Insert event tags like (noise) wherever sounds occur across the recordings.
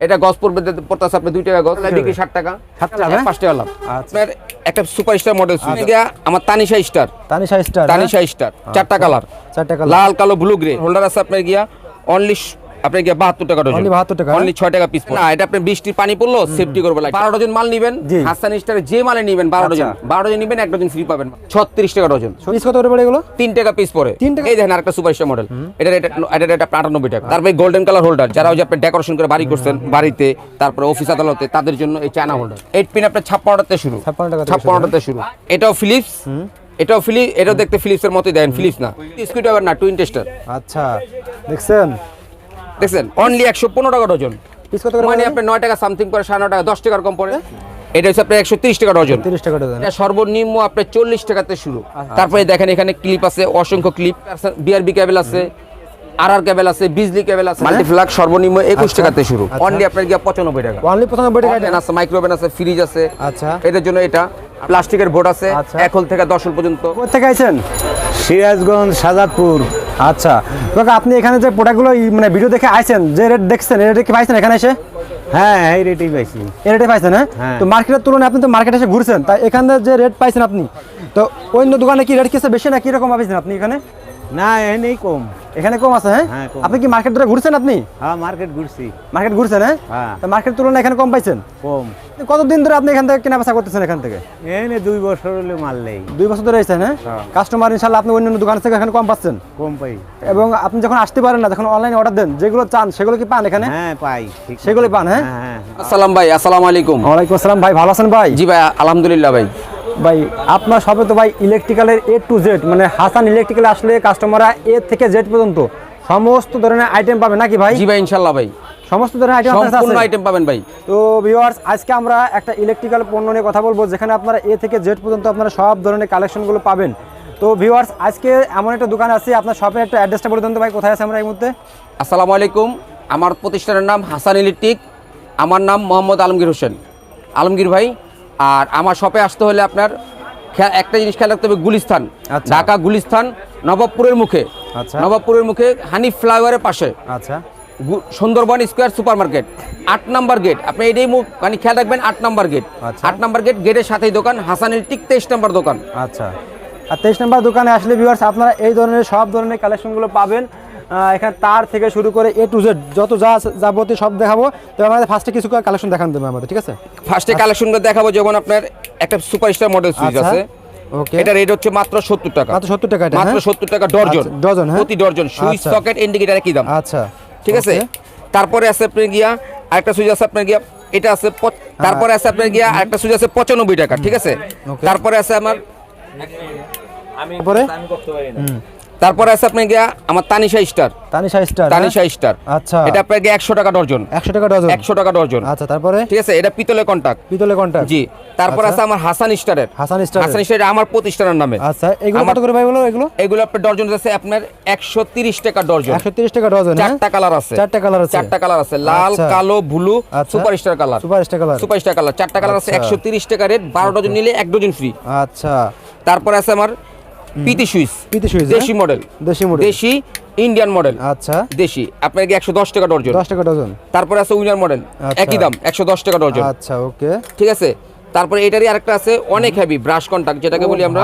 এটা গজ পড়বে পড়তেছে আপনি দুই টাকা গজ বিক্রি ষাট টাকা। ষাট টাকা, হ্যাঁ? পাঁচ টাকা লাভ আচ্ছা। আপনার একটা সুপার স্টার মডেল সুইচ গিয়া আমার Tanisha star Tanisha star Tanisha star চারটা কালার চারটা কালার লাল কালো ব্লু গ্রে হোল্ডার আছে আপনার গিয়া অনলি আপনার গিয়া বাহাত্তর টাকা ডজন। Only 72 টাকা, অনলি ছয় টাকা পিস না এটা আপনি বৃষ্টির পানি পড়ল সেফটি করবে লাগে বারো ডজন মাল নিবেন। হাসান স্টারে যে মালে নিবেন বারো আচ্ছা। ডজন। বারো ডজন নিবেন এক ডজন ফ্রি পাবেন। ছত্রিশ টাকা ডজন। পিস কত করে পড়ে এগুলো? তিন টাকা পিস পরে তিন টাকা? এই দেখেন আরেকটা সুপার স্টার মডেল এটা এটা এটা আপনার আটানব্বই টাকা। তারপরে গোল্ডেন কালার হোল্ডার যারা ওই যে আপনি ডেকোরেশন করে বাড়ি করছেন বাড়িতে তারপরে অফিস আদালতে তাদের জন্য এই চায়না হোল্ডার এইট পিন আপনার ছাপ্পান্নটাতে শুরু। 56 টাকা থেকে ছাপ্পান্নটাতে শুরু। এটাও ফিলিপস এটাও ফিলিপ এটাও দেখতে ফিলিপসের মতোই দেখেন ফিলিপস না। স্কুইট আবার না টুইন টেস্টার আচ্ছা। দেখছেন? দেখছেন? অনলি একশো পনেরো টাকা ডজন মানে আপনি নয় টাকা সামথিং করে সাড়ে নয় টাকা দশ টাকার কম পড়ে। এটা হচ্ছে আপনার একশো তিরিশ টাকা ডজন 30 টাকা ডজন এটা সর্বনিম্ন আপনার চল্লিশ টাকাতে শুরু। তারপরে দেখেন এখানে ক্লিপ আছে অসংখ্য ক্লিপ বিআরবি কেবল আছে আর আর কেবল আছে বিজলি কেবল আছে মাল্টিফ্লাক সর্বনিম্ন একুশ আচ্ছা। টাকাতে শুরু। আচ্ছা। অনলি আপনার গিয়া পঁচানব্বই টাকা। অনলি 95 টাকা আছে মাইক্রোওভেন আছে ফ্রিজ আছে। আচ্ছা। এটার জন্য এটা। প্লাস্টিকের বোর্ড আছে আচ্ছা। এক হোল থেকে দশ হোল পর্যন্ত। কোথা থেকে আইছেন? সিরাজগঞ্জ সাজাদপুর। আচ্ছা। কাকা আপনি এখানে যে প্রোডাক্টগুলো মানে ভিডিও দেখে আইছেন যে রেট দেখছেন রেটে কি পাইছেন এখানে এসে? হ্যাঁ এই রেটেই পাইছি। এই রেটে পাইছেন হ্যাঁ? হ্যাঁ। তো মার্কেটের তুলনায় আপনি তো মার্কেটে এসে ঘুরছেন তাই এখানে যে রেট পাইছেন আপনি তো অন্য দোকানে কি রেট কিসে বেশি না কি রকম পাইছেন আপনি এখানে? না এনেই কম। এখানে কম আছে হ্যাঁ? হ্যাঁ, আপনি কি মার্কেট ধরে ঘুরছেন আপনি? হ্যাঁ মার্কেট ঘুরছি। মার্কেট ঘুরছেন হ্যাঁ? হ্যাঁ। মার্কেট তুলনায় এখানে কম পাইছেন? কম। কতদিন ধরে আপনি এখান থেকে কেনা বেচা করতেছেন এখান থেকে? এনে দুই বছর হলে মারলেই দুই বছর ধরে এসেছেন হ্যাঁ? হ্যাঁ। কাস্টমার ইনশাল্লাহ আপনি অন্য অন্য দোকান থেকে এখানে কম পাচ্ছেন? কম পাই। এবং আপনি যখন আসতে পারেন না যখন অনলাইনে অর্ডার দেন যেগুলো চান সেগুলো কি পান এখানে? হ্যাঁ পাই। ঠিক সেগুলোই পান হ্যাঁ? হ্যাঁ হ্যাঁ। আসসালাম ভাই আসসালামু আলাইকুম। ওয়ালাইকুম আসসালাম ভাই ভালো আছেন ভাই? জি ভাই আলহামদুলিল্লাহ ভাই। ভাই আপনার সবে তো ভাই ইলেকট্রিক্যালের এ টু জেড মানে হাসান ইলেকট্রিক্যাল আসলে কাস্টমাররা এ থেকে জেড পর্যন্ত সমস্ত ধরনের আইটেম পাবে নাকি ভাই? জি ভাই ইনশাল্লাহ ভাই। সমস্ত ধরনের আইটেম সম্পূর্ণ আইটেম পাবেন ভাই। তো ভিউয়ার্স আজকে আমরা একটা ইলেকট্রিক্যাল পণ্য নিয়ে কথা বলব যেখানে আপনারা এ থেকে জেড পর্যন্ত আপনারা সব ধরনের কালেকশনগুলো পাবেন। তো ভিউয়ার্স আজকে এমন একটা দোকান আছে আপনার শপের একটা অ্যাড্রেসটা বলে দেন তো ভাই কোথায় আছে আমরা এই মুহূর্তে? আসসালামু আলাইকুম আমার প্রতিষ্ঠানের নাম হাসান ইলেকট্রিক আমার নাম মোহাম্মদ আলমগীর হোসেন। আলমগীর ভাই আর আমার শপে আসতে হলে আপনার একটা জিনিস খেয়াল রাখতে হবে গুলিস্তান আচ্ছা। ঢাকা গুলিস্তান নবাবপুরের মুখে। আচ্ছা। নবাবপুরের মুখে হানি ফ্লাইওভারের পাশে। আচ্ছা। সুন্দরবন স্কোয়ার সুপার মার্কেট আট নাম্বার গেট। আপনি এটাই মুখ মানে খেয়াল রাখবেন আট নাম্বার গেট। আচ্ছা। আট নাম্বার গেট গেটের সাথেই দোকান হাসান ইলেকট্রিক তেইশ নাম্বার দোকান। আচ্ছা। আর তেইশ নম্বর দোকানে আসলে ভিউয়ার্স আপনারা এই ধরনের সব ধরনের কালেকশনগুলো পাবেন। এখানে তার থেকে শুরু করে এ টু জেড যত যা যাবতীয় সব দেখাবো। তো আমাদের ফার্স্টে কিছু কালেকশন দেখান দেবে আমাদের ঠিক আছে? ফার্স্টে কালেকশনটা দেখাবো যেমন আপনার একটা সুপারস্টার মডেল সুইচ। আছে। ওকে এটা রেট হচ্ছে মাত্র সত্তর টাকা। মাত্র সত্তর টাকা মাত্র হ্যাঁ? সত্তর টাকা ডজন, হ্যাঁ? প্রতি ডর্জন। সুইচ। সকেট ইন্ডিকেটার কি দাম? আচ্ছা ঠিক আছে? তারপরে আছে আপনার গিয়া আরেকটা সুইচ আছে আপনার গিয়া এটা আছে তারপরে আছে আপনার গিয়া আরেকটা সুইচ আছে পঁচানব্বই টাকা ঠিক আছে? তারপরে আছে আমার পরে তারপরে আছে আপনার গিয়া আমার Tanisha star. Tanisha star Tanisha star. আচ্ছা। এটা আপনার গিয়া একশো টাকা ডর্জন একশো টাকা ডজন? একশো টাকা ডর্জন আচ্ছা তারপরে? ঠিক আছে এটা পিতলের কন্টাক্ট পিতলে কন্টাক্ট জি। তারপর আচ্ছা। আছে আমার হাসান স্টারের। হাসান স্টার হাসান স্টার আমার প্রতিষ্ঠানের নামে। আচ্ছা এগুলো কত করে ভাই বলো এগুলো? এগুলো আপনার ডর্জন আছে আপনার একশো তিরিশ টাকা ডর্জন একশো তিরিশ টাকা ডজন হ্যাঁ? চারটা কালার আছে। চারটা কালার আছে। চারটা কালার আছে। লাল আচ্ছা। কালো ব্লু আচ্ছা। Super star colour. Super star colour. Super star colour. চারটা কালার আছে। একশো তিরিশ টাকা রেট বারো ডজন নিলে এক ডজন ফ্রি আচ্ছা। তারপরে আছে আমার পিতি সুইচ। পিতি সুইচ দেশি মডেল। দেশি মডেল। দেশি ইন্ডিয়ান মডেল। আচ্ছা। দেশি। আপনার কি একশো দশ টাকা ডর্জন দশ টাকা ডজন। তারপরে আছে উইনার মডেল। আচ্ছা। একই দাম একশো দশ টাকা ডর্জন আচ্ছা ওকে। ঠিক আছে? তারপরে এটারই আরেকটা আছে অনেক হেভি ব্রাশ কন্টাক্ট যেটাকে বলি আমরা।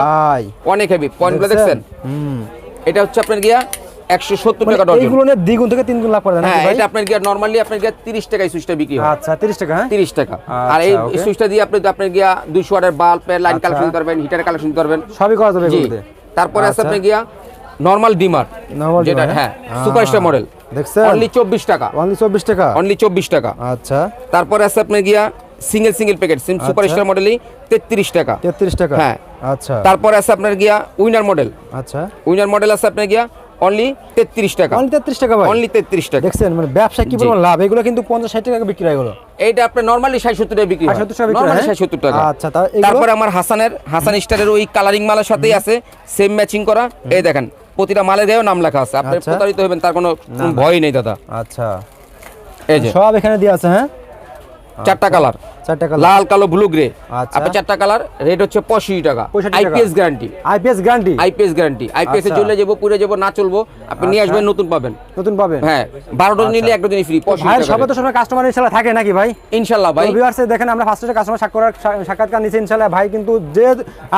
অনেক হেভি পয়েন্টগুলো দেখছেন? হুম। এটা হচ্ছে আপনার গিয়া একশো সত্তর মানে টাকা ডর্জন এইগুলো দ্বিগুণ থেকে তিন গুণ লাভ করে হ্যাঁ এটা আপনার গিয়া নর্মালি আপনার গিয়া তিরিশ টাকায় সুইচটা বিক্রি হয়। আচ্ছা তিরিশ টাকা হ্যাঁ? তিরিশ টাকা। আর এই আচ্ছা, সুইচটা দিয়ে আপনি আপনি গিয়া দুইশো ওয়াটের বাল্বের লাইন আচ্ছা। কালেকশন করবেন হিটারের কালেকশন করবেন সবই করা যাবে তারপরে আছে আচ্ছা। আপনি গিয়া নর্মাল ডিমার যেটা হ্যাঁ? সুপারস্টার মডেল দেখছেন? অনলি চব্বিশ টাকা। অনলি টাকা? অনলি টাকা। আচ্ছা। তারপরে আছে আপনার গিয়া সিঙ্গেল সিঙ্গেল প্যাকেট সিম সুপারস্টার মডেলই তেত্রিশ টাকা। তেত্রিশ টাকা। হ্যাঁ। আচ্ছা। তারপরে আছে আপনার গিয়া উইনার মডেল আচ্ছা। উইনার মডেল আছে আপনার গিয়া অনলি তেত্রিশ টাকা। অনলি তেত্রিশ টাকা ভাই। অনলি তেত্রিশ টাকা। দেখছেন মানে ব্যবসা কি। পরিমাণ লাভ? এগুলো কিন্তু পঞ্চাশ ষাট টাকা বিক্রি হয় এগুলো। এইটা আপনার নরমালি ষাট সত্তর টাকা বিক্রি হয়। 60 টাকা হয়, নরমালি টাকা। আচ্ছা? তারপরে আমার হাসানের হাসান স্টারের ওই কালারিং মালের সাথেই আছে সেম ম্যাচিং করা। এই দেখেন প্রতিটা মালের গায়েও নাম লেখা আছে। আপনি আচ্ছা। প্রতারিত হবেন তার কোনো কোনো ভয় নেই দাদা। আচ্ছা। এই যে। সব এখানে দিয়ে আছে হ্যাঁ? চারটা কালার। চারটা কালার। লাল কালো ব্লু গ্রে। আচ্ছা। আপনার চারটা কালার রেট হচ্ছে পঁয়ষট্টি টাকা। IPS guarantee. IPS guarantee? IPS guarantee. IPS এ আচ্ছা। চলে যাব পুড়ে যাব না চলবো আপনি নিয়ে আসবেন নতুন পাবেন। নতুন পাবেন? হ্যাঁ বারো ডজন নিলে একটা দিনই ফ্রি ভাইয়ের সবে তো সময় কাস্টমার ইনশাল্লাহ থাকে নাকি ভাই? ইনশাল্লাহ ভাই। ভিউয়ার্স দেখেন আমরা ফার্স্টে কাস্টমার সাক্ষাৎকার নিচ্ছি ইনশাল্লাহ। ভাই কিন্তু যে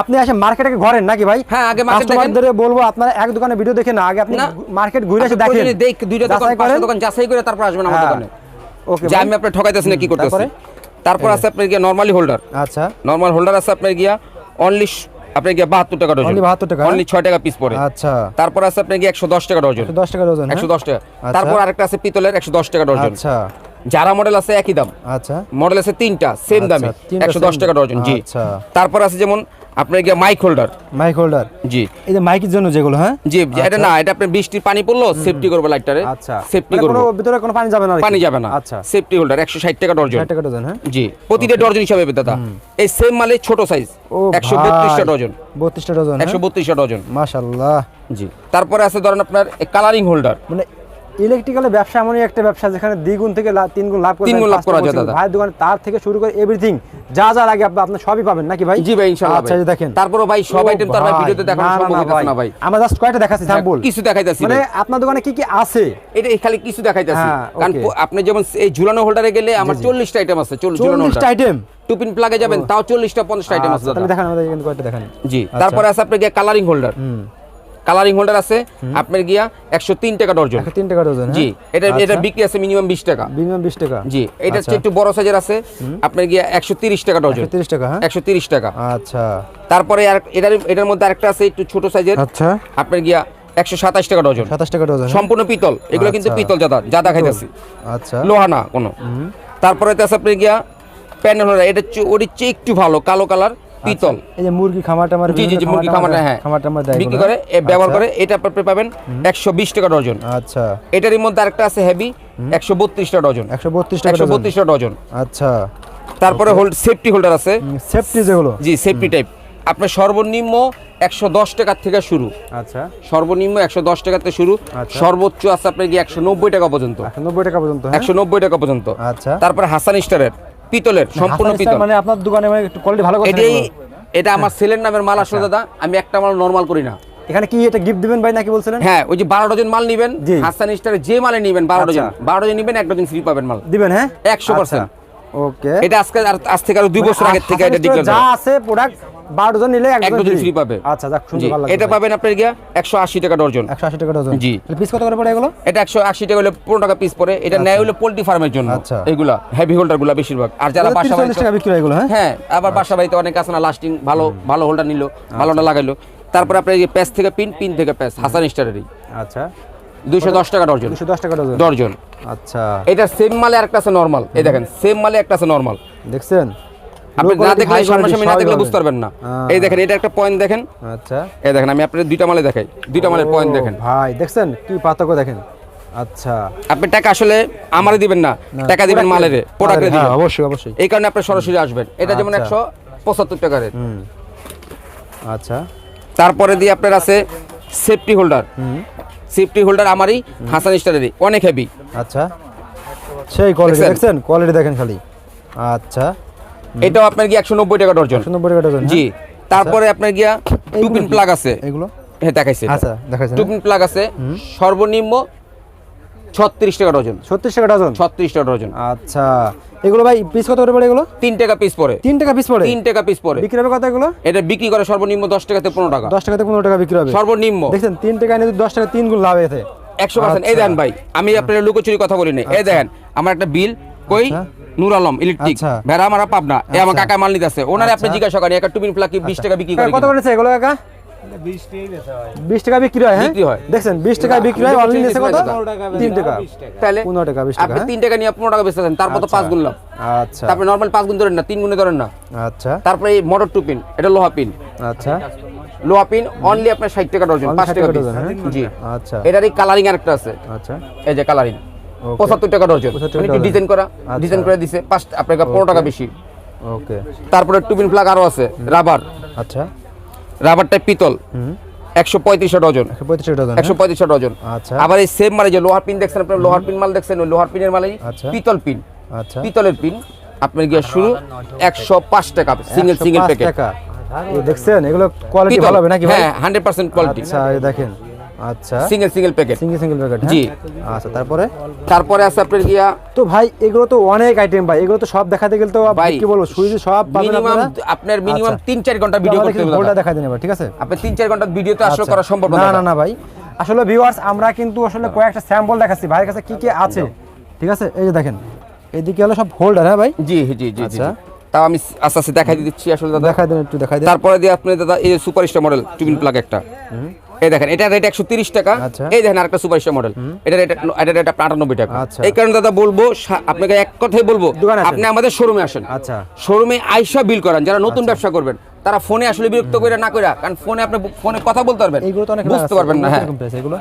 আপনি আসে মার্কেটে ঘরেন নাকি ভাই? হ্যাঁ, আগে। কাস্টমারদের বলব আপনারা এক দোকানে ভিডিও দেখে না আগে আপনি মার্কেট ঘুরে এসে দেখেন। দেখ দুইটা দোকান যাচাই দোকান যাচাই করে তারপর আসবেন আমার হ্যাঁ। দোকানে। যে আমি আপনার ঠকাইতেছি না কি করতেছি? তারপরে? আছে আপনার গিয়া নরমালি হোল্ডার আচ্ছা। নরমাল হোল্ডার আছে আপনার গিয়া অনলি আপনার গিয়া বাহাত্তর টাকা ডজন। অনলি 72 টাকা, অনলি ছয় টাকা পিস পড়ে। আচ্ছা। তারপর আছে আপনার গিয়ে একশো দশ টাকা ডজন। দশ টাকা ডজন একশো দশ টাকা। আচ্ছা। তারপর আরেকটা আছে পিতলের একশো দশ টাকা ডজন। আচ্ছা। যারা মডেল আছে একই দাম। আচ্ছা। মডেল আছে তিনটা সেম আচ্ছা, দামে। একশো দশ টাকা ডজন জি। আচ্ছা। তারপর আছে যেমন আপনার গিয়ে মাইক হোল্ডার মাইক হোল্ডার জি। এই যে মাইকের জন্য যেগুলো হ্যাঁ? জি এটা না এটা আপনার বৃষ্টির পানি পড়ল সেফটি করব লাইটারে আচ্ছা। সেফটি মানে কোনো ভিতরে কোনো পানি যাবে না পানি যাবে না। আচ্ছা। সেফটি হোল্ডার একশো ষাট টাকা ডজন ষাট টাকা ডজন হ্যাঁ? জি প্রতিটা ডজন হিসাবে দাদা এই সেম মালে ছোট সাইজ ও একশো বত্রিশটা ডজন বত্রিশটা ডজন একশো বত্রিশটা ডজন মাশাল্লাহ। জি তারপরে আছে ধরেন আপনার কালারিং হোল্ডার মানে ইলেকট্রিক্যালের ব্যবসা এমনই একটা ব্যবসা যেখানে দ্বিগুণ থেকে লা- তিন লাভ করে তিন লাভ করা যায়। ভাইয়ের দোকানে তার থেকে শুরু করে এভরিথিং যা যা লাগে আপনি সবই পাবেন নাকি ভাই? জি ভাই ইনশাআল্লাহ আচ্ছা ভাই। দেখেন। তারপরে ভাই সব আইটেম তো ভাই ভাই, ভিডিওতে দেখানো সম্ভব না হইতাছে না ভাই। আমরা জাস্ট কয়টা দেখাচ্ছি স্যাম্পল কিছু দেখাইতাছি মানে আপনার দোকানে কি কি আছে? এটা খালি কিছু দেখাইতাছি। হ্যাঁ, কারণ আপনি যেমন এই ঝুলানো হোল্ডারে গেলে আমার চল্লিশটা আইটেম আছে চল- ঝুলানো চল্লিশটা হোল্ডার আইটেম টুপিন প্লাগে যাবেন তাও চল্লিশটা পঞ্চাশটা আইটেম আছে আচ্ছা, তাহলে দেখান আমাদের কিন্তু কয়টা দেখান। জি আচ্ছা। তারপরে আছে আপনার কালারিং হোল্ডার হুম। কালারিং হোল্ডার আছে আপনার গিয়া একশো তিন টাকা ডর্জন তিন টাকা ডজন জি এটা এটা বিক্রি আছে মিনিমাম বিশ টাকা। মিনিমাম বিশ টাকা। জি এটা হচ্ছে আচ্ছা। একটু বড় সাইজের আছে আপনার গিয়া একশো তিরিশ টাকা একশো তিরিশ টাকা হ্যাঁ? একশো তিরিশ টাকা। আচ্ছা। তারপরে আর এটার এটার মধ্যে আরেকটা আছে একটু ছোট সাইজের আচ্ছা। আপনার গিয়া একশো সাতাশ টাকা ডজন। সাতাশ টাকা ডজন হ্যাঁ? সম্পূর্ণ পিতল। এগুলো কিন্তু আচ্ছা। পিতল জাদা জাদা খাইতেছি। আচ্ছা। লোহা না কোনো। তারপরে আছে আপনার গিয়া প্যানেল এটা ওর চেয়ে একটু ভালো কালো কালার পিতল। এই যে মুরগি খামার টামার জি জি মুরগি হ্যাঁ। খামার টামার দেয় বিক্রি করে হ্যাঁ? ব্যবহার আচ্ছা, করে এটা আপনি পাবেন একশো বিশ টাকা ডজন। আচ্ছা। এটারই মধ্যে আরেকটা আছে হেভি একশো বত্রিশটা ডজন। একশো বত্রিশ টাকা একশো ডজন বত্রিশটা ডজন। আচ্ছা। তারপরে হোল্ড সেফটি হোল্ডার আছে। সেফটি যেগুলো জি সেফটি টাইপ আপনার সর্বনিম্ন একশো দশ টাকার থেকে শুরু। আচ্ছা। সর্বনিম্ন একশো দশ টাকা থেকে শুরু। আচ্ছা। সর্বোচ্চ আছে আপনার গিয়ে একশো নব্বই টাকা পর্যন্ত। একশো নব্বই টাকা পর্যন্ত হ্যাঁ? একশো নব্বই টাকা পর্যন্ত। আচ্ছা। তারপরে হাসান স্টারের। পিতলের সম্পূর্ণ পিতল। মানে আপনার দোকানে মানে একটু কোয়ালিটি ভালো এটাই এটা আমার সেলের নামের মাল আসলে দাদা আমি একটা মাল নরমাল করি না। এখানে কি এটা গিফট দিবেন ভাই নাকি বলছিলেন? হ্যাঁ ওই যে বারো ডজন মাল নিবেন। হাসান স্টারে যে মালে নিবেন বারো আচ্ছা। ডজন বারো ডজন নিবেন এক ডজন ফ্রি পাবেন মাল। দিবেন হ্যাঁ? 100% ওকে। এটা আজকে আর আজ থেকে আরও দুই বছর আগের থেকে এটা ডিক্লেয়ার যা আছে প্রোডাক্ট বারো জন নিলে এক ডজন ফ্রি পাবে। আচ্ছা যাক শুনতে ভালো এটা পাবেন আপনার গিয়া একশো আশি টাকা ডজন। একশো আশি টাকা ডজন। জি। পিস কত করে পড়ে এগুলো? এটা একশো আশি টাকা হলে পনেরো টাকা পিস পরে এটা নেয় হলো পোল্ট্রি ফার্মের জন্য। আচ্ছা। এগুলা হেভি হোল্ডারগুলা বেশিরভাগ। আর যারা বাসা বাড়িতে টাকা বিক্রি হয় এগুলো হ্যাঁ? হ্যাঁ আবার বাসা বাড়িতে অনেক আছে না লাস্টিং ভালো ভালো হোল্ডার নিল ভালোটা লাগাইলো। তারপরে আপনার এই প্যাচ থেকে পিন পিন থেকে প্যাচ হাসান স্টারেরই আচ্ছা। দুইশো দশ টাকা ডর্জন দুশো দশ টাকা ডজন। ডর্জন আচ্ছা। এটা সেম মালে আরেকটা আছে নর্মাল এই দেখেন সেম মালে একটা আছে নর্মাল দেখছেন? আপনি না দেখলে সামনাসামনি না দেখলে বুঝতে পারবেন না। হ্যাঁ। এই দেখেন এটা একটা পয়েন্ট দেখেন। আচ্ছা। এই দেখেন আমি আপনার দুইটা মালে দেখাই। দুইটা মালের পয়েন্ট দেখেন। ভাই দেখছেন? কি পার্থক্য দেখেন? আচ্ছা। আপনি টাকা আসলে আমারে দিবেন না টাকা দিবেন মালেরে। প্রোডাক্টে হ্যাঁ, দিবেন। অবশ্যই অবশ্যই। এই কারণে আপনি সরাসরি আসবেন। এটা যেমন আচ্ছা। একশো পঁচাত্তর টাকা রেট। হুম। আচ্ছা। তারপরে দিয়ে আপনার আছে সেফটি হোল্ডার হুম। সেফটি হোল্ডার আমারই হাসান স্টারেরই অনেক হেভি আচ্ছা। সেই কোয়ালিটি? দেখছেন? কোয়ালিটি দেখেন খালি। আচ্ছা। এটাও আপনার গিয়ে একশো নব্বই টাকা ডর্জন একশো নব্বই টাকা ডজন জি। তারপরে আপনার গিয়া টুপিন কি? প্লাগ আছে। এগুলো হ্যাঁ দেখাইছে। আচ্ছা দেখাচ্ছেন টুপিন প্লাগ আছে। সর্বনিম্ন ছত্রিশ টাকা ডজন ছত্রিশ টাকা ডজন ছত্রিশ টাকা ডজন আচ্ছা। এগুলো ভাই পিস কত করে পড়ে এগুলো? তিন টাকা পিস পরে তিন টাকা পিস পড়ে? তিন টাকা পিস পরে বিক্রি হবে কত এগুলো? এটা বিক্রি করে সর্বনিম্ন দশ টাকা থেকে পনেরো টাকা। দশ টাকা থেকে পনেরো টাকা বিক্রি হবে। সর্বনিম্ন। দেখছেন তিন টাকা নিয়ে দশ টাকা তিন গুণ লাভ এতে একশো পার্সেন্ট এই আচ্ছা। দেখেন ভাই আমি আপনার লুকোচুরি কথা বলি না এই দেখেন আমার একটা বিল কই? আচ্ছা। নূর আলম ইলেকট্রিক আচ্ছা। ভেড়া আমার পাবনা। এ আমার আচ্ছা। কাকা মাল নিতেছে। ওনারে আপনি আচ্ছা। জিজ্ঞাসা করেন একটা টুপিন প্লাক বিশ টাকা বিক্রি করে কত কিনা? করে নিচ্ছে এগুলো কাকা? বিশ টাকা বিক্রি হয় হ্যাঁ? বিক্রি হয়। দেখছেন বিশ টাকা বিক্রি হয় কত? তিন টাকা। তাহলে পনেরো টাকা বিশ টাকা আপনি হ্যাঁ? তিন টাকা নিয়ে পনেরো টাকা বেচতেছেন তারপর তো পাঁচ গুণ লাভ। আচ্ছা। তারপরে নর্মাল পাঁচ গুণ ধরেন না তিন গুণে ধরেন না। আচ্ছা। তারপরে এই মোটর টুপিন এটা লোহা পিন। আচ্ছা। লোহা পিন অনলি আপনার ষাট টাকা ডজন Only পাঁচ টাকা টাকা ডজন, হ্যাঁ? জি। আচ্ছা। এটারই কালারিং আরেকটা আছে। আচ্ছা। এই যে কালারিং. পঁচাত্তর টাকা ডজন। 75 টাকা একটু ডিজাইন করা আচ্ছা। ডিজাইন করে দিছে। পাঁচ আপনার পনেরো টাকা বেশি। ওকে তারপরে টুপিন ফ্লাগ আরও আছে রাবার আচ্ছা। রাবারটা পিতল। একশো পঁয়ত্রিশশো ডজন। একশো পঁয়ত্রিশ টাকা ডজন আচ্ছা। আবার এই সেম মানে যে লোহার পিন দেখছেন আপনার লোহার পিন মাল দেখছেন ওই লোহার পিনের মালাই আচ্ছা। পিতল পিন আচ্ছা। পিতলের পিন আপনার গিয়ে শুরু একশো পাঁচ টাকা সিঙ্গেল 105 সিঙ্গেল প্যাকেট দেখছেন এগুলো কোয়ালিটি ভালো হবে নাকি ভাই? হ্যাঁ হান্ড্রেড পার্সেন্ট কোয়ালিটি আচ্ছা এই দেখেন। আচ্ছা। Single single packet single single packet জি। আচ্ছা তারপরে? তারপরে আছে আপনার গিয়া তো ভাই এগুলো তো অনেক আইটেম ভাই। এগুলো তো সব দেখাতে গেলে তো কি বলব সুইচ সব পাবেন মিনিমাম আপনার? মিনিমাম আচ্ছা। তিন চার ঘণ্টা ভিডিও করতে হবে দাদা। দেখা দিন এবার ঠিক আছে? আপনি তিন চার ঘণ্টা ভিডিওতে আসলে আচ্ছা। করা সম্ভব না না না ভাই। আসলে ভিউয়ার্স আমরা কিন্তু আসলে কয়েকটা স্যাম্পল দেখাচ্ছি। ভাইয়ের কাছে কি কি আছে? ঠিক আছে? এই যে দেখেন এদিকে হলো সব হোল্ডার হ্যাঁ ভাই? জি জি জি জি আচ্ছা। তাও আমি আস্তে আস্তে দেখাই দিচ্ছি আসলে দাদা। দেখাই দেন একটু দেখাই দেন। তারপরে দিয়ে আপনি দাদা এই super star model two pin plug একটা। এই দেখেন এটা রেট একশো তিরিশ টাকা। আচ্ছা। এই দেখেন আরেকটা সুপার স্টার মডেল এটা রেট এটা রেট আপনার আটানব্বই টাকা। আচ্ছা। এই কারণে দাদা বলব আপনাকে এক কথাই বলব আপনি আমাদের শোরুমে আসেন। আচ্ছা। শোরুমে আইসা বিল করান যারা নতুন ব্যবসা করবেন। তারা ফোনে আসলে বিরক্ত করে না করে কারণ ফোনে আপনি ফোনে কথা বলতে পারবেন। বুঝতে পারবেন না হ্যাঁ।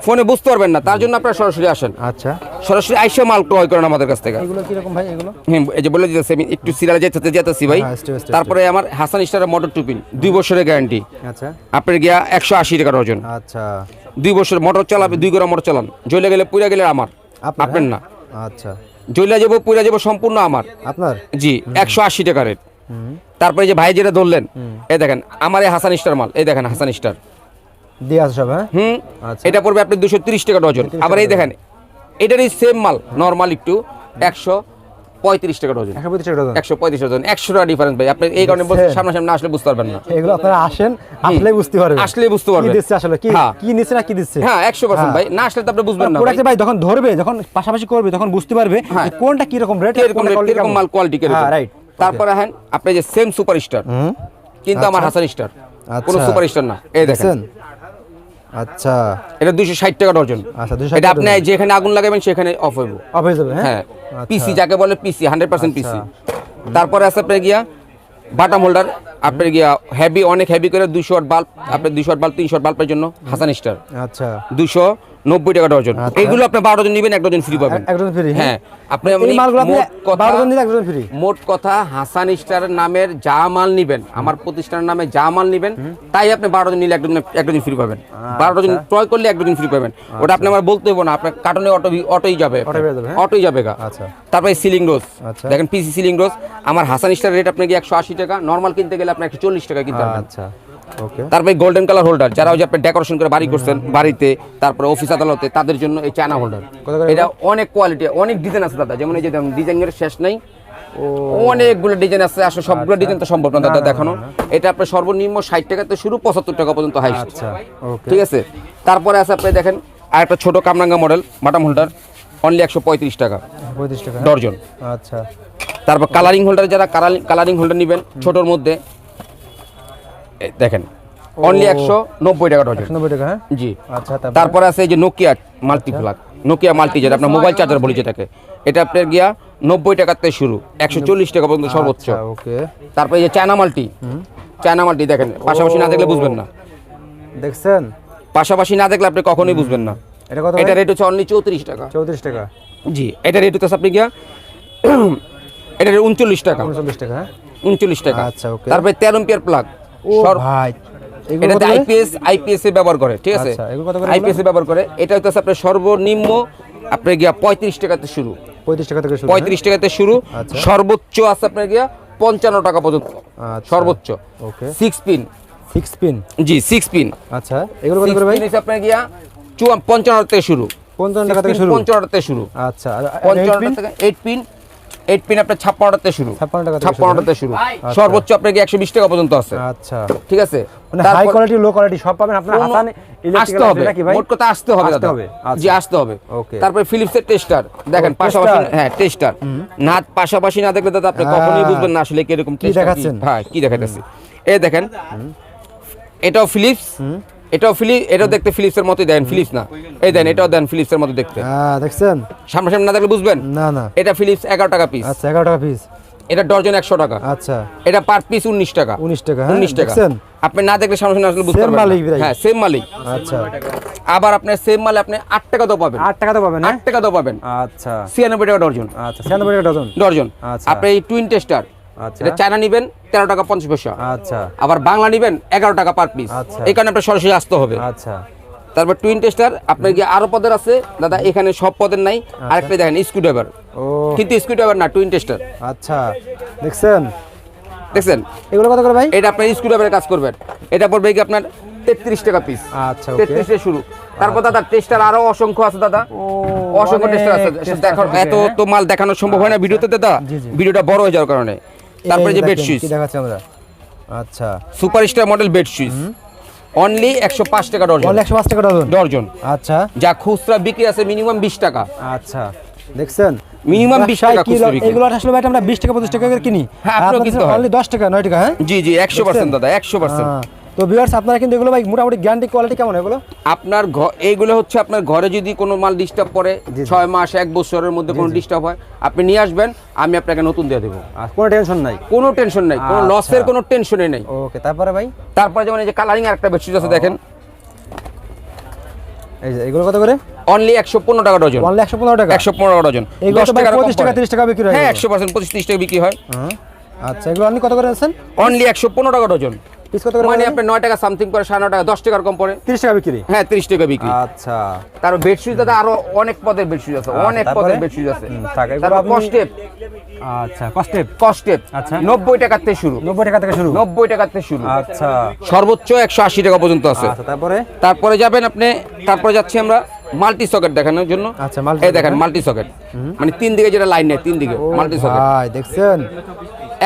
ফোনে বুঝতে পারবেন না তার জন্য আপনারা সরাসরি আসেন। আচ্ছা। সরাসরি আইসা মাল ক্রয় করেন আমাদের কাছ থেকে। এগুলো কীরকম ভাই এগুলো? হ্যাঁ এই যে বলে দিতেছি আমি একটু সিরিয়ালে যেতে যেতেছি ভাই। হ্যাঁ, তারপরে আমার হাসান স্টারের মোটর টুপিন দুই বছরের গ্যারান্টি আচ্ছা। আপনার গিয়া একশো আশি টাকার ওজন আচ্ছা। দুই বছর মোটর চালাবে দুই গোড়া মোটর চালান। জ্বলে গেলে পুড়ে গেলে আমার। আপনার, আপনার না। আচ্ছা। জ্বলে যাব পুড়ে যাব সম্পূর্ণ আমার। আপনার? জি একশো আশি টাকা রেট তারপরে যে ভাই যেটা ধরলেন এই দেখেন আমার এই হাসান স্টার মাল এই দেখেন হাসান স্টার দিয়ে আছে সব হ্যাঁ? হুম আচ্ছা। এটা পড়বে আপনি দুশো তিরিশ টাকা ডজন। আবার এই দেখেন এটারই সেম মাল নর্মাল একটু একশো পঁয়ত্রিশ টাকা ডজন। একশো পঁচিশ টাকা ডজন। একশো পঁয়ত্রিশ ডজন। একশো টাকা ডিফারেন্স ভাই আপনি এই কারণে সামনাসামনি আসলে বুঝতে পারবেন না। এগুলো আপনারা আসেন আসলে বুঝতে পারবেন। বুঝতে পারবেন। দিচ্ছে আসলে? কি হ্যাঁ। কি নিচ্ছে না কি দিচ্ছে? হ্যাঁ একশো পার্সেন্ট ভাই না আসলে তো আপনি বুঝবেন না ভাই। প্রোডাক্টে ভাই। যখন ধরবে যখন পাশাপাশি করবে তখন বুঝতে পারবে হ্যাঁ। কোনটা কি রকম রেট কীরকম মাল কোয়ালিটি কীরকম। হ্যাঁ রাইট তারপরে হ্যাঁ আপনি যে সেম সুপার স্টার কিন্তু আমার হাসান স্টার কোনো। সুপার স্টার না। এই দেখেন। আচ্ছা। এটা দুশো ষাট টাকা ডজন। আচ্ছা, 260 এটা আপনি। যেখানে আগুন লাগাবেন সেখানে অফ হইব। অফ হয়ে যাবে হ্যাঁ? হ্যাঁ। আচ্ছা। পিসি যাকে বলে পিসি হান্ড্রেড পার্সেন্ট পিসি তারপরে আছে আপনার গিয়া বাটাম হোল্ডার আপনার গিয়া হেভি অনেক হেভি করে ওয়াট বাল্ব আপনার ওয়াট বাল্ব তিনশো বাল্বের জন্য হাসান স্টার আচ্ছা। দুশো নব্বই টাকা ডজন। আচ্ছা। এগুলো আপনি বারো ডজন নেবেন এক ডজন ফ্রি পাবেন। এক- free, হ্যাঁ। হ্যাঁ আপনি জন ফ্রি মোট কথা হাসান নামের যা মাল নিবেন আমার প্রতিষ্ঠানের নামে যা মাল নিবেন তাই আপনি বারো জন নিলে এক ডজন এক ডজন ফ্রি পাবেন। বারো ডজন ক্রয় করলে এক ডজন ফ্রি পাবেন। ওটা আপনি আমার বলতে হবে না আপনার কার্টনে অটো অটোই যাবে। অটোই যাবে, হ্যাঁ? যাবে গা। আচ্ছা। তারপরে সিলিং রোজ আচ্ছা। দেখেন পিসি সিলিং রোজ আমার হাসান স্টার রেট আপনাকে একশো আশি টাকা নর্মাল কিনতে গেলে আপনার একশো চল্লিশ টাকা কিনতে আচ্ছা। তারপরে গোল্ডেন কালার হোল্ডার যারা ওই যে আপনি ডেকোরেশন করে বাড়ি করছেন বাড়িতে তারপরে অফিস আদালতে তাদের জন্য এই চায়না হোল্ডার এটা অনেক কোয়ালিটি অনেক ডিজাইন আছে দাদা। যেমন এই যে ডিজাইনের শেষ নাই। অনেকগুলো ডিজাইন আছে আসলে সবগুলো ডিজাইন তো সম্ভব না দাদা দেখানো। এটা আপনার সর্বনিম্ন ষাট টাকা থেকে শুরু পঁচাত্তর টাকা পর্যন্ত হাইস্ট আচ্ছা ঠিক আছে? তারপরে আছে আপনি দেখেন আর একটা ছোট কামরাঙ্গা মডেল বাটাম হোল্ডার অনলি একশো পঁয়ত্রিশ টাকা। পঁয়ত্রিশ টাকা? ডর্জন আচ্ছা। তারপর কালারিং হোল্ডার যারা কালারিং হোল্ডার নেবেন ছোটোর মধ্যে দেখেন অনলি একশো নব্বই টাকা ডজন নব্বই টাকা হ্যাঁ? জি। আচ্ছা তারপর? তারপরে আছে এই যে Nokia multi plug Nokia multi যেটা আপনার মোবাইল চার্জার বলি যেটাকে এটা আপনার গিয়া নব্বই টাকার থেকে শুরু একশো চল্লিশ টাকা পর্যন্ত সর্বোচ্চ। আচ্ছা, তারপরে এই যে চায়না মাল্টি চায়না মাল্টি দেখেন পাশাপাশি না দেখলে বুঝবেন না। দেখছেন? পাশাপাশি না দেখলে আপনি কখনোই বুঝবেন না। এটা কত এটা রেট হচ্ছে অনলি চৌত্রিশ টাকা। চৌত্রিশ টাকা। জি এটা রেট হচ্ছে আপনি গিয়া (clears throat) এটা উনচল্লিশ টাকা। উনচল্লিশ টাকা হ্যাঁ? উনচল্লিশ টাকা। আচ্ছা. তারপরে তেরো এম্পিয়ার প্লাগ ভাই এটাতে আইপিএস আইপিএস এ ব্যবহার করে ঠিক আছে? আচ্ছা, আইপিএস এ ব্যবহার করে। এটা হচ্ছে আপনার সর্বনিম্ন আপনার গিয়া পঁয়ত্রিশ টাকাতে শুরু। পঁয়ত্রিশ টাকা থেকে শুরু পঁয়ত্রিশ টাকাতে শুরু। আচ্ছা। সর্বোচ্চ আছে আপনার গিয়া পঞ্চান্ন টাকা পর্যন্ত। আচ্ছা। সর্বোচ্চ। Okay. Six pin six pin জি সিক্স পিন আচ্ছা এগুলো কত করে ভাই? আপনার গিয়া পঞ্চান্ন থেকে শুরু। পঞ্চান্ন টাকা থেকে শুরু? পঞ্চান্ন থেকে শুরু। আচ্ছা পঞ্চান্ন? থেকে এইট পিন এইট পিন আপনার ছাপ্পান্ন থেকে শুরু 56 টাকা থেকে শুরু, থেকে সর্বোচ্চ আপনার গিয়ে একশো বিশ টাকা পর্যন্ত আছে? আচ্ছা। ঠিক আছে? মানে হাই কোয়ালিটি লো কোয়ালিটি সব পাবেন আপনার কোনো- আসতে হবে। মোট কথা আসতে হবে দাদা। আচ্ছা। জি আসতে হবে. তারপরে ফিলিপসের টেস্টার দেখেন পাশাপাশি হ্যাঁ টেস্টার না পাশাপাশি না দেখলে দাদা আপনি কখনোই হ্যাঁ। বুঝবেন না আসলে কীরকম কি দেখাচ্ছেন? হ্যাঁ কি দেখাইতেছি? এই দেখেন এটাও ফিলিপস এটাও ফিলিপ এটাও দেখতে ফিলিপসের মতোই দেন ফিলিপস না। এই দেন এটাও দেন ফিলিপসের মতো দেখতে। হ্যাঁ দেখছেন? সামনাসামনি না দেখলে বুঝবেন? না না। এটা ফিলিপস এগারো টাকা পিস আচ্ছা এগারো টাকা পিস এটা ডর্জন একশো টাকা। আচ্ছা। এটা পার পিস উনিশ টাকা। 19 টাকা, হ্যাঁ, উনিশ টাকা। আপনি না দেখলে সামনাসামনি আসলে বুঝতে পারবেন হ্যাঁ সেম মালিক। আচ্ছা। আবার আপনার সেম মালে আপনি আট টাকা তো পাবেন। আট টাকা তো পাবেন হ্যাঁ? আট টাকা তো পাবেন। আচ্ছা। ছিয়ানব্বই টাকা ডর্জন আচ্ছা ছিয়ানব্বই টাকা ডজন। ডর্জন আচ্ছা। আপনি এই টুইন টেস্টার এটা চায়না নিবেন তেরো টাকা পঞ্চাশ পয়সা। আচ্ছা। আবার বাংলা নিবেন এগারো টাকা পার পিস আচ্ছা। এই কারণে আপনার সরাসরি আসতে হবে। আচ্ছা। তারপর টুইন টেস্টার আপনার কি আরও পদের আছে? দাদা এখানে সব পদের নাই। আরেকটা দেখেন স্ক্রু ড্রাইভার কিন্তু স্ক্রু ড্রাইভার না টুইন টেস্টার আচ্ছা। দেখছেন? দেখছেন? এগুলো কত করে ভাই? এটা আপনার স্ক্রু ড্রাইভারের কাজ করবেন এটা পড়বে কি আপনার তেত্রিশ টাকা পিস আচ্ছা শুরু। তারপর দাদা টেস্টার আরও অসংখ্য আছে দাদা। অসংখ্য টেস্টার আছে। দেখো এত তো মাল দেখানো সম্ভব হয় না ভিডিওতে দাদা। ভিডিওটা বড় হয়ে যাওয়ার কারণে। তারপরে যে বেড সুইচ দেখাচ্ছি আমরা? আচ্ছা। Super star model bed switch only একশো পাঁচ টাকা ডর্জন অনলি একশো পাঁচ টাকা ডজন ডর্জন আচ্ছা। যা খুচরা বিক্রি আছে মিনিমাম বিশ টাকা। আচ্ছা। দেখছেন? মিনিমাম 20 টাকা খুচরা বিক্রি। এগুলো আসলে ভাই আমরা বিশ টাকা পঁচিশ টাকা করে কিনি। হ্যাঁ, আপনি কিন্তু অনলি দশ টাকা 9 টাকা হ্যাঁ? জি জি একশো পার্সেন্ট দাদা একশো পার্সেন্ট। হ্যাঁ। তো ভিউয়ার্স আপনারা কিন্তু এগুলো ভাই মোটামুটি গ্যারান্টি কোয়ালিটি কেমন এগুলো? আপনার এইগুলো হচ্ছে আপনার ঘরে যদি কোনো মাল ডিস্টার্ব করে। ছয় মাস এক বছরের মধ্যে কোনো ডিস্টার্ব হয় আপনি নিয়ে আসবেন আমি আপনাকে নতুন দিয়ে দেবো। আর কোনো টেনশন নাই? কোনো টেনশন নাই কোনো আচ্ছা। লসের কোনো টেনশনই নেই। ওকে তারপরে ভাই? তারপরে যেমন এই যে কালারিং আর একটা বেডশিট আছে দেখেন। এই যে এগুলো কত করে? অনলি একশো পনেরো টাকা ডজন। অনলি টাকা? ডজন। টাকা বিক্রি হয় হ্যাঁ। টাকা বিক্রি হয়। আচ্ছা এগুলো আপনি কত করে আছেন অনলি একশো পনেরো টাকা ডজন। পিস কত করে মানে আপনার নয় টাকা সামথিং করে সাড়ে নয় টাকা দশ টাকার কম পড়ে। তিরিশ টাকা বিক্রি? হ্যাঁ তিরিশ টাকা বিক্রি। আচ্ছা। তার বেডশিট দাদা আরও অনেক পদের বেডশিট আছে অনেক পদের বেডশিট আছে। তারপর কস্টেপ আচ্ছা কস্টেপ কস্টেপ আচ্ছা। নব্বই টাকার থেকে শুরু। নব্বই টাকা থেকে শুরু? নব্বই টাকার থেকে শুরু। আচ্ছা। সর্বোচ্চ একশো আশি টাকা পর্যন্ত আছে। আচ্ছা তারপরে? তারপরে যাবেন আপনি তারপরে যাচ্ছি আমরা মাল্টি সকেট দেখানোর জন্য। আচ্ছা, multi এই দেখেন মাল্টি সকেট মানে তিন দিকে যেটা লাইন নেই তিন দিকে মাল্টি সকেট ভাই দেখছেন?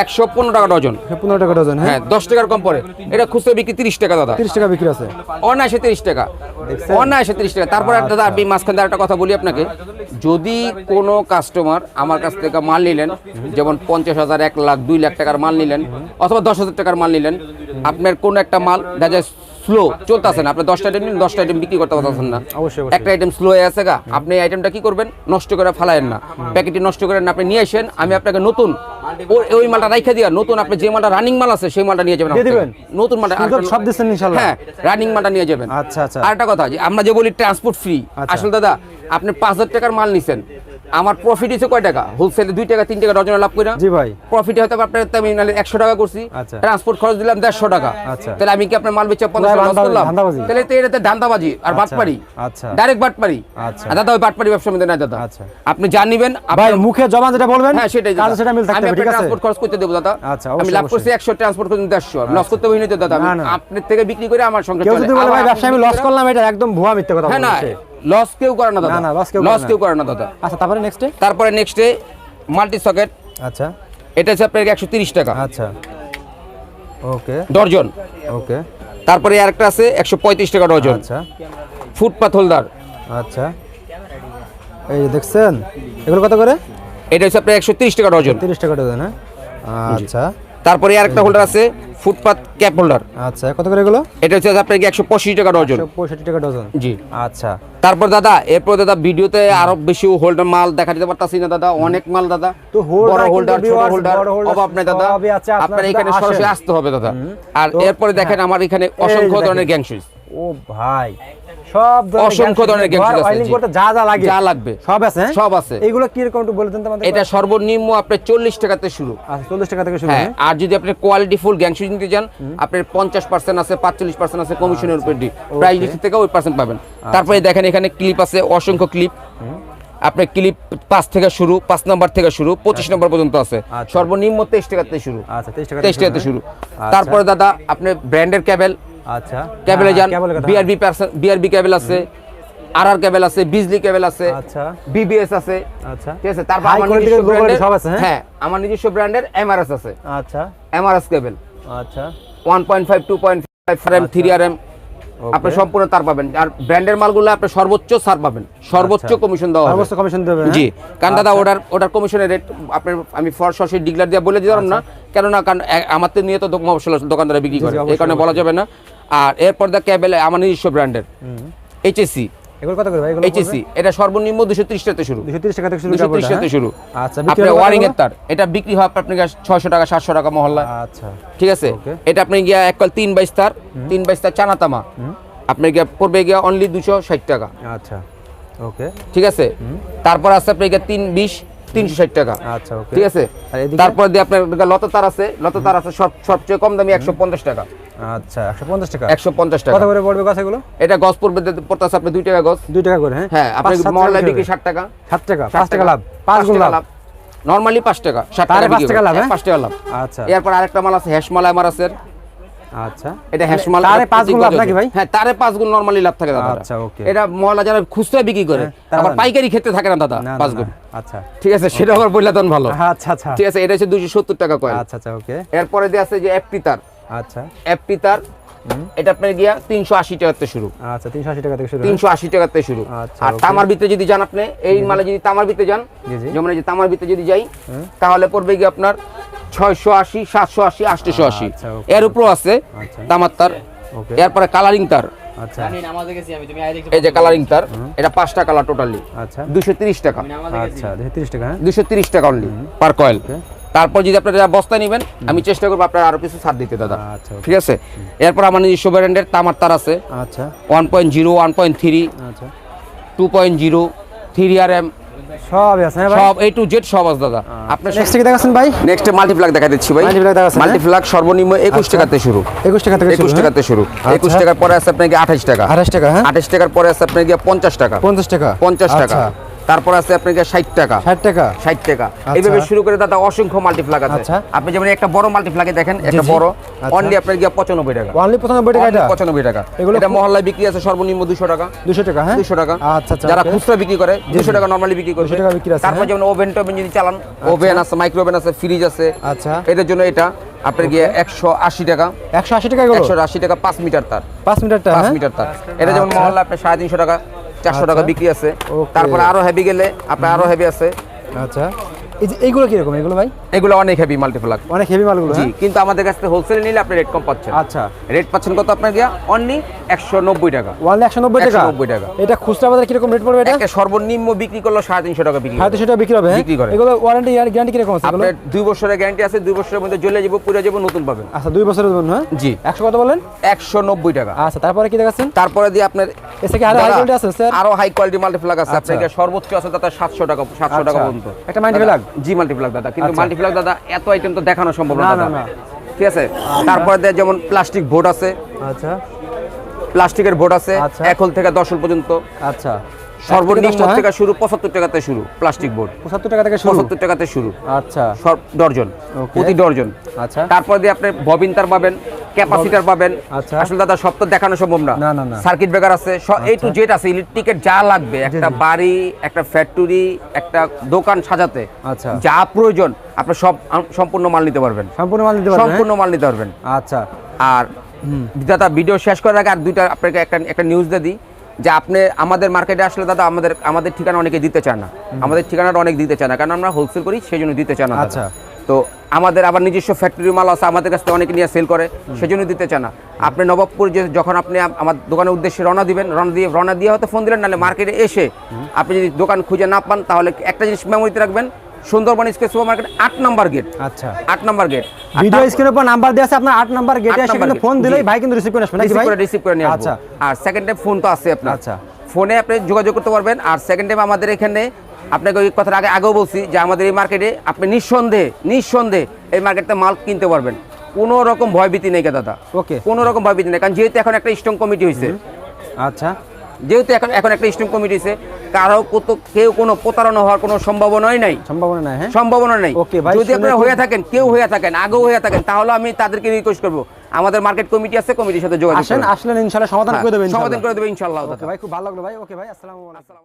একশো পনেরো টাকা ডজন। পনেরো টাকা ডজন হ্যাঁ? হ্যাঁ দশ টাকার কম পড়ে। এটা খুচরো বিক্রি তিরিশ টাকা দাদা। তিরিশ টাকা বিক্রি আছে। অনায়াসে তিরিশ টাকা। অনায়াসে তিরিশ টাকা। তারপরে একটা দাদা আমি মাঝখান দিয়ে একটা কথা বলি আপনাকে। যদি কোনো কাস্টমার আমার কাছ থেকে মাল নিলেন যেমন পঞ্চাশ হাজার এক লাখ দুই লাখ টাকার মাল নিলেন অথবা দশ হাজার টাকার মাল নিলেন আপনার কোনো একটা মাল দেখা যায় স্লো চলতেছে না। আপনি দশটা আইটেম নিন দশটা আইটেম বিক্রি করতে পারতেছেন না। অবশ্যই। একটা আইটেম স্লো হয়ে আছে গা। আপনি এই আইটেমটা কি করবেন? নষ্ট করে ফেলায়েন না। প্যাকেটটি নষ্ট করেন না আপনি নিয়ে আসেন আমি আপনাকে নতুন ওই মালটা রাইখা দিয়া নতুন আপনি যে মালটা রানিং মাল আছে সেই মালটা নিয়ে যাবেন? নতুন মালটা সব দিচ্ছেন ইনশাল্লাহ। হ্যাঁ রানিং মালটা নিয়ে যাবেন। আচ্ছা আচ্ছা। আর একটা কথা যে আমরা যে বলি ট্রান্সপোর্ট ফ্রি। আসলে দাদা আপনি পাঁচ হাজার টাকার মাল নিছেন। আমার প্রফিট হচ্ছে কয় টাকা? হোলসেলে দুই টাকা তিন টাকা ডজনে লাভ করি জি ভাই। প্রফিট হয়তো আপনার আমি নাহলে একশো টাকা করছি। আচ্ছা। ট্রান্সপোর্ট খরচ দিলাম দেড়শো টাকা। আচ্ছা। তাহলে আমি কি আপনার মাল বেচে পঞ্চাশ পুরাই করলাম? তাহলে তো এটাতে ধান্দাবাজি আর আচ্ছা, বাটপারি। আচ্ছা। ডাইরেক্ট বাটপারি। আচ্ছা। আর দাদা ওই বাটপারি ব্যবসা মধ্যে না দাদা। আচ্ছা। আপনি যা নিবেন ভাই মুখে জমা যেটা বলবেন হ্যাঁ সেটাই কাজে সেটা মিল আমি ঠিক আছে? ট্রান্সপোর্ট খরচ করতে দেবো দাদা। আচ্ছা, আমি লাভ করছি একশো ট্রান্সপোর্ট করতে দেড়শো। লস করতে হইনি তো দাদা। আমি। আপনার থেকে বিক্রি করে আমার সঙ্গে কেউ যদি বলে ভাই ব্যবসা আমি লস করলাম এটা একদম ভুয়া মিথ্যে কথা হ্যাঁ না। বলছে লস কেউ করে না দাদা। না, না, কেউ লস কেউ করে না দাদা। আচ্ছা তারপরে নেক্সটে তারপরে নেক্সটে মাল্টি সকেট আচ্ছা। এটা হচ্ছে আপনার একশো তিরিশ টাকা। আচ্ছা। ওকে। ডর্জন। ওকে। তারপরে আরেকটা আছে একশো পঁয়ত্রিশ টাকা ডর্জন। আচ্ছা। Footpath holder. আচ্ছা। এই দেখছেন এগুলো কত করে? এটা হচ্ছে আপনার একশো তিরিশ টাকা ডর্জন। তিরিশ টাকা ডজন হ্যাঁ? আচ্ছা। তারপরে আরেকটা হোল্ডার আছে ফুটপাথ ক্যাপ হোল্ডার। আচ্ছা কত করে এগুলো? এটা হচ্ছে আপনার একশো পঁচিশ টাকা ডজন। পঁয়ষট্টি টাকা ডজন? জি। আচ্ছা। তারপর দাদা এরপর দাদা ভিডিওতে আরও বেশি হোল্ডার মাল দেখা দিতে পারতাছি না দাদা অনেক মাল দাদা। তো বড় হোল্ডার ছোট হোল্ডার বড় হোল্ডার অভাব নাই দাদা। আপনার এখানে। সরাসরি আসতে হবে দাদা। আর এরপর এরপরে দেখেন আমার এখানে অসংখ্য ধরনের গ্যাং সুইচ ও ভাই। সব অসংখ্য ধরনের করতে যা যা লাগে। যা লাগবে। সব আছে হ্যাঁ? সব আছে। এইগুলো কি রকম একটু বলে দেন আমাদের এটা সর্বনিম্ন আপনার চল্লিশ টাকাতে শুরু। আচ্ছা চল্লিশ টাকা থেকে শুরু হ্যাঁ হ্যাঁ? আর যদি আপনি কোয়ালিটি ফুল নিতে আপনার পঞ্চাশ পার্সেন্ট আছে পাঁচচল্লিশ পার্সেন্ট আছে কমিশনের উপর প্রাইস লিস্ট থেকে ওই পার্সেন্ট পাবেন। তারপরে দেখেন এখানে ক্লিপ আছে অসংখ্য ক্লিপ আপনার ক্লিপ পাঁচ থেকে শুরু পাঁচ নম্বর থেকে শুরু পঁচিশ নম্বর পর্যন্ত আছে। আচ্ছা। সর্বনিম্ন তেইশ টাকাতে শুরু। আচ্ছা তেইশ টাকা তেইশ থেকে টাকাতে শুরু। আচ্ছা। তারপরে দাদা আপনি ব্র্যান্ডের ক্যাবেল আচ্ছা। ক্যাবেলে যান বিআরবি বিআরবি ক্যাবেল আছে আর আর ক্যাবেল আছে বিজলি ক্যাবেল আছে আচ্ছা। বিবিএস আছে। আচ্ছা। ঠিক আছে তারপর আমার নিজস্ব ব্র্যান্ডের সব আছে, হ্যাঁ? হ্যাঁ আমার নিজস্ব ব্র্যান্ডের এমআরএস আছে। আচ্ছা। এমআরএস কেবল আচ্ছা। One point five two point five M three R M আপনি সম্পূর্ণ তার পাবেন। আর ব্র্যান্ডের মালগুলো আপনি সর্বোচ্চ ছাড় পাবেন। সর্বোচ্চ আচ্ছা। কমিশন দেওয়া হবে। সর্বোচ্চ কমিশন দেবে হ্যাঁ? জি। কারণ দাদা ওটার ওটার কমিশনের রেট আপনার আমি ফর সরাসরি ডিগলার দিয়ে বলে দিলাম না। কেননা কারণ আমার তো নিয়ে তো দোকান দোকানদারা বিক্রি করে। এই কারণে বলা যাবে না। আর এরপর দা ক্যাবেল আমার নিজস্ব ব্র্যান্ডের। এইচএসসি এগুলো কত করে ভাই? এগুলো এইচএসসি এটা সর্বনিম্ন শুরু। টাকা থেকে শুরু আচ্ছা ওয়ারিং এর তার। এটা বিক্রি হয় আপনার টাকা সাতশো টাকা মহল্লা আচ্ছা। ঠিক আছে? এটা আপনি গিয়া এক কল তার তার গিয়া পড়বে গিয়া অনলি দুশো ষাট টাকা। আচ্ছা। ওকে ঠিক আছে? তারপর আছে গিয়া তিনশো ষাট টাকা। আচ্ছা ঠিক আছে? তারপর দিয়ে আপনার লতা তার আছে। লতা তার আছে সব সবচেয়ে কম দামি একশো পঞ্চাশ টাকা। আচ্ছা একশো পঞ্চাশ টাকা। একশো পঞ্চাশ কত করে পড়বে গাছ এটা গছ পড়বে পড়তেছে আপনি দুই টাকা গছ। দুই টাকা করে হ্যাঁ? হ্যাঁ আপনি বিক্রি টাকা। টাকা টাকা লাভ গুণ লাভ। নর্মালি টাকা টাকা টাকা লাভ, হ্যাঁ? টাকা লাভ। আচ্ছা। এরপর আরেকটা মাল আছে হ্যাশ আমার আছে। আচ্ছা। এটা হ্যাশ তারে এটা গুণ লাভ নাকি ভাই? হ্যাঁ তারে পাঁচ গুণ নরমালি লাভ থাকে দাদা আচ্ছা. এটা মহল্লা যারা খুচরা বিক্রি করে হ্যাঁ, আবার পাইকারি ক্ষেত্রে থাকে না দাদা পাঁচ। গুণ। আচ্ছা। ঠিক আছে সেটা আবার বললে ভালো। আচ্ছা আচ্ছা। ঠিক আছে এটা হচ্ছে দুইশো সত্তর টাকা কয়েন। আচ্ছা আচ্ছা ওকে। এরপরে দিয়ে আছে যে এফটি তার আচ্ছা। এফটি তার এটা আপনার গিয়া তিনশো আশি টাকাতে শুরু। আচ্ছা তিনশো আশি টাকা থেকে শুরু তিনশো আশি টাকাতে শুরু। আচ্ছা, আর তামার ভিতরে যদি যান আপনি এই মালে যদি তামার ভিতরে যান জি, জি। যেমন যে তামার ভিতরে যদি যাই তাহলে পড়বে গিয়ে আপনার ছয়শো আশি সাতশো আশি আটশো আশি। আচ্ছা, এর উপরও আছে আচ্ছা। তামার তার এরপরে কালারিং তার। আচ্ছা। এই যে কালারিং তার এটা পাঁচটা কালার টোটালি আচ্ছা। দুশো তিরিশ টাকা। আচ্ছা দুশো তিরিশ টাকা হ্যাঁ। দুশো তিরিশ টাকা অনলি পার কয়েল তারপর যদি আপনারা বস্তা নেবেন আমি চেষ্টা করব আপনার আরও কিছু ছাড় দিতে দাদা। আচ্ছা ঠিক আছে? এরপর আমার নিজস্ব ব্র্যান্ডের তামার তার আছে। আচ্ছা। One point zero one point three আচ্ছা। Two point zero three R M আছে হ্যাঁ সব এ টু জেড সব আছে দাদা। আপনার নেক্সট কি দেখাচ্ছেন ভাই? নেক্সট দেখা দিচ্ছি ভাই। হ্যাঁ? সর্বনিম্ন একুশ আচ্ছা। টাকাতে শুরু। একুশ টাকা থেকে একুশ টাকাতে শুরু। একুশ টাকার পরে আছে আপনাকে আঠাশ টাকা? আঠাশ টাকা হ্যাঁ? আঠাশ টাকার পরে আছে আপনাকে টাকা? পঞ্চাশ টাকা। পঞ্চাশ টাকা। আচ্ছা, তারপর আছে আপনাকে ষাট টাকা। ষাট টাকা? ষাট টাকা। এইভাবে শুরু করে দাদা অসংখ্য মাল্টিপ্লাক আছে। আচ্ছা। আপনি যেমন একটা বড় মাল্টিপ্লাকে দেখেন একটা বড় আচ্ছা। অনলি আপনার গিয়ে পঁচানব্বই টাকা। অনলি পঁচানব্বই টাকা পঁচানব্বই টাকা। এটা মহল্লায় বিক্রি আছে সর্বনিম্ন দুশো টাকা। দুশো টাকা হ্যাঁ? দুশো টাকা। আচ্ছা আচ্ছা যারা. খুচরা বিক্রি করে দুশো টাকা নর্মালি বিক্রি করে। টাকা বিক্রি আছে, তারপর হ্যাঁ। যেমন ওভেন টোভেন যদি চালান ওভেন আছে মাইক্রো ওভেন আছে ফ্রিজ আছে আচ্ছা। এদের জন্য এটা আপনার গিয়ে একশো আশি টাকা। একশো আশি টাকা একশো আশি টাকা পাঁচ মিটার তার। পাঁচ মিটারটা পাঁচ হ্যাঁ? মিটার তার। এটা যেমন আচ্ছা। মহল্লা আপনার সাড়ে তিনশো টাকা চারশো টাকা আচ্ছা। বিক্রি আছে। তারপর তারপরে আরও হেভি গেলে আপনার আরও হেভি আছে। আচ্ছা। এই যে এইগুলো কীরকম? এগুলো ভাই? এগুলো অনেক হেভি মাল্টিপ্লাক অনেক হেভি মালগুলো জি হ্যাঁ? কিন্তু আমাদের কাছ থেকে হোলসেলে নিলে আপনি রেট কম পাচ্ছেন। আচ্ছা। রেট পাচ্ছেন কত আপনার গিয়া অনলি একশো নব্বই টাকা। ওয়ান একশো নব্বই টাকা? 190 টাকা। এটা খুচরা বাজারে কীরকম রেট পড়বে এটা? সর্বনিম্ন বিক্রি করল সাড়ে তিনশো টাকা বিক্রি সাড়ে তিনশো টাকা বিক্রি হবে হ্যাঁ? বিক্রি করে। এগুলো ওয়ারেন্টি গ্যারান্টি কীরকম আছে আপনার দুই বছরের গ্যারান্টি আছে দুই বছরের মধ্যে জ্বলে যাব পুরো যাব নতুন পাবেন। আচ্ছা দুই বছরের জন্য হ্যাঁ? জি। একশো কত বলেন একশো নব্বই টাকা। আচ্ছা তারপরে কি দেখাচ্ছেন? তারপরে দিয়ে আপনার এসে কি আরও হাই কোয়ালিটি আছে স্যার? আরও হাই কোয়ালিটি মাল্টিপ্লাক আছে। আচ্ছা। আপনার সর্বোচ্চ আছে দাদা সাতশো টাকা সাতশো টাকা আচ্ছা। পর্যন্ত। একটা মাইন্ড multiplag? জি মাল্টিপ্লাক দাদা। কিন্তু আচ্ছা। মাল্টিপ্লাক দাদা এত আইটেম তো দেখানো সম্ভব না দাদা। ঠিক আছে? তারপরে যেমন প্লাস্টিক বোর্ড আছে। আচ্ছা। প্লাস্টিকের বোর্ড আছে আচ্ছা। এক হোল থেকে দশ হোল পর্যন্ত। আচ্ছা। সর্বনিম্ন হ্যাঁ? থেকে শুরু পঁচাত্তর টাকাতে শুরু প্লাস্টিক বোর্ড পঁচাত্তর টাকা থেকে শুরু? পঁচাত্তর টাকাতে শুরু। আচ্ছা। সব ডর্জন প্রতি ডর্জন আচ্ছা। তারপর দিয়ে আপনি ববিন তার পাবেন। ক্যাপাসিটার পাবেন। আচ্ছা। আসলে দাদা সব তো দেখানো সম্ভব না। সার্কিট ব্রেকার আছে। এই টু জেড আছে ইলেকট্রিকের যা লাগবে একটা বাড়ি একটা ফ্যাক্টরি একটা দোকান সাজাতে আচ্ছা। যা প্রয়োজন আপনি সব সম্পূর্ণ মাল নিতে পারবেন। সম্পূর্ণ মাল দিতে পারবেন সম্পূর্ণ মাল নিতে পারবেন। হ্যাঁ? আচ্ছা। আর দাদা ভিডিও শেষ করার আগে আর দুইটা আপনাকে একটা একটা নিউজ দিয়ে দিই যে আপনি আমাদের মার্কেটে আসলে দাদা আমাদের আমাদের ঠিকানা অনেকে দিতে চান না। আমাদের ঠিকানাটা অনেক দিতে চায় না কারণ আমরা হোলসেল করি সেই জন্য দিতে চান না আচ্ছা। তো আমাদের আবার নিজস্ব ফ্যাক্টরি মাল আছে আমাদের কাছ থেকে অনেকে নিয়ে সেল করে সেজন্য দিতে চান না। আপনি নবাবপুর যে যখন আপনি আমার দোকানের উদ্দেশ্যে রওনা দিবেন রওনা দিয়ে রওনা দিয়ে হয়তো ফোন দিলেন নাহলে মার্কেটে এসে আপনি যদি দোকান খুঁজে না পান তাহলে একটা জিনিস মেমোরিতে রাখবেন সুন্দরবন স্কেচ সুপার মার্কেট আট নাম্বার গেট আচ্ছা। আট নাম্বার গেট ভিডিও স্ক্রিনের উপর নাম্বার দেওয়া আছে আপনার আট নাম্বার গেটে এসে কিন্তু ফোন দিলেই ভাই কিন্তু রিসিভ করে আসবে নাকি ভাই? রিসিভ করে নিয়ে আচ্ছা। আর সেকেন্ড টাইম ফোন তো আছে আপনার। আচ্ছা। ফোনে আপনি যোগাযোগ করতে পারবেন আর সেকেন্ড টাইম আমাদের এখানে আপনাকে ওই কথার আগে আগেও বলছি যে আমাদের এই মার্কেটে আপনি নিঃসন্দেহে নিঃসন্দেহে এই মার্কেটে মাল কিনতে পারবেন। কোনো রকম ভয়ভীতি নেই দাদা। ওকে কোনো রকম ভয়ভীতি নেই কারণ যেহেতু এখন একটা স্ট্রং কমিটি হয়েছে আচ্ছা। যেহেতু এখন এখন একটা স্ট্রং কমিটি হয়েছে কারও কত কেউ কোনো প্রতারণা হওয়ার কোনো সম্ভাবনাই নাই। সম্ভাবনা নাই হ্যাঁ? সম্ভাবনা নেই। Okay, ভাই, যদি আপনারা হয়ে থাকেন কেউ হয়ে থাকেন আগেও হয়ে থাকেন তাহলে আমি তাদেরকে রিকোয়েস্ট করব। আমাদের মার্কেট কমিটি আছে কমিটির সাথে যোগাযোগ আসেন। আসলেন ইনশাআল্লাহ সমাধান হ্যাঁ, করে দেবেন সমাধান করে দেবে ইনশাল্লাহ ওকে ভাই খুব ভালো লাগল ভাই। ওকে ভাই আসসালামু আলাইকুম।